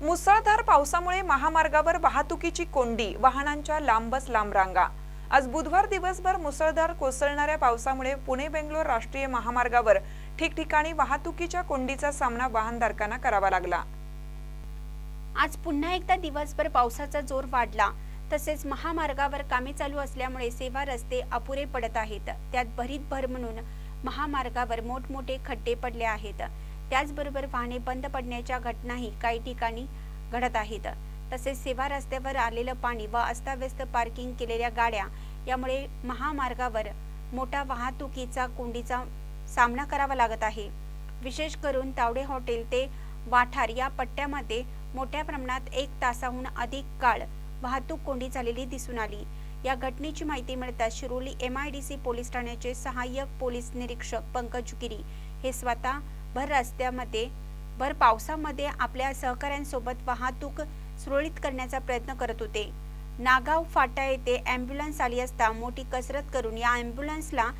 मुसळधार पावसामुळे महामार्गावर वाहतुकीची कोंडी वाहनांच्या लांबच लांब रांगा आज बुधवार दिवसभर मुसळधार कोसळणाऱ्या पावसामुळे पुणे बेंगलोर राष्ट्रीय महामार्गावर ठिकठिकाणी वाहतुकीच्या कोंडीचा सामना वाहनधारकांना करावा लागला. आज पुन्हा एकदा दिवसभर पावसाचा जोर वाढला. तसेच महामार्गावर कामे चालू असल्यामुळे सेवा रस्ते अपुरे पडत आहेत. त्यात भरीत भर म्हणून महामार्गावर मोठमोठे खड्डे पडले आहेत. त्याचबरोबर वाहने बंद पडण्याच्या घटनाही काही ठिकाणी घडत आहेत. तसेच सेवा रस्त्यावर आलेलं पाणी व अस्ताव्यस्त पार्किंग केलेल्या गाड्या यामुळे महामार्गावर मोठा वाहतुकीचा कोंडीचा सामना करावा लागत आहे. विशेष करून तावडे हॉटेल ते वाठार या पट्ट्यामध्ये मोठ्या प्रमाणात एक तासाहून अधिक काळ वाहतूक कोंडी झालेली दिसून आली. या घटनेची माहिती मिळताच Shiroli M I D C police ठाण्याचे सहाय्यक पोलीस निरीक्षक पंकज गिरी हे स्वतः भर रस्त्यामध्ये भर पावसामध्ये आपल्या सहकाऱ्यांसोबत वाहतूक सुरळीत करण्याचा प्रयत्न करत होते. नागाव फाटा येथे ॲम्ब्युलन्स आली असता मोठी कसरत करून या ॲम्ब्युलन्सला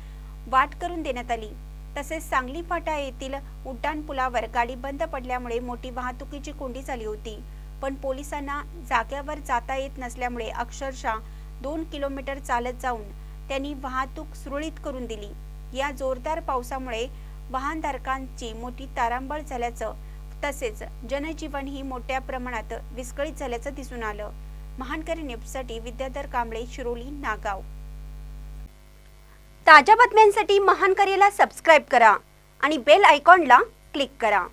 वाट करून देण्यात आली. तसेच सांगली फाटा येथील उड्डाण पुलावर गाडी बंद पडल्यामुळे मोठी वाहतुकीची कोंडी झाली होती. पण पोलिसांना जाग्यावर जाता येत नसल्यामुळे अक्षरशः दोन किलोमीटर चालत जाऊन त्यांनी वाहतूक सुरळीत करून दिली. या जोरदार पावसामुळे वाहनधारकांची मोठी तारांबळ झाल्याचं तसेच जनजीवन ही मोठ्या प्रमाणात विस्कळीत झाल्याचं दिसून आलं. महानकरी न्यूजसाठी विद्याधर कांबळे शिरोली नागाव. ताज्या बातम्यांसाठी महानकरीला सबस्क्राईब करा आणि बेल आयकॉनला क्लिक करा.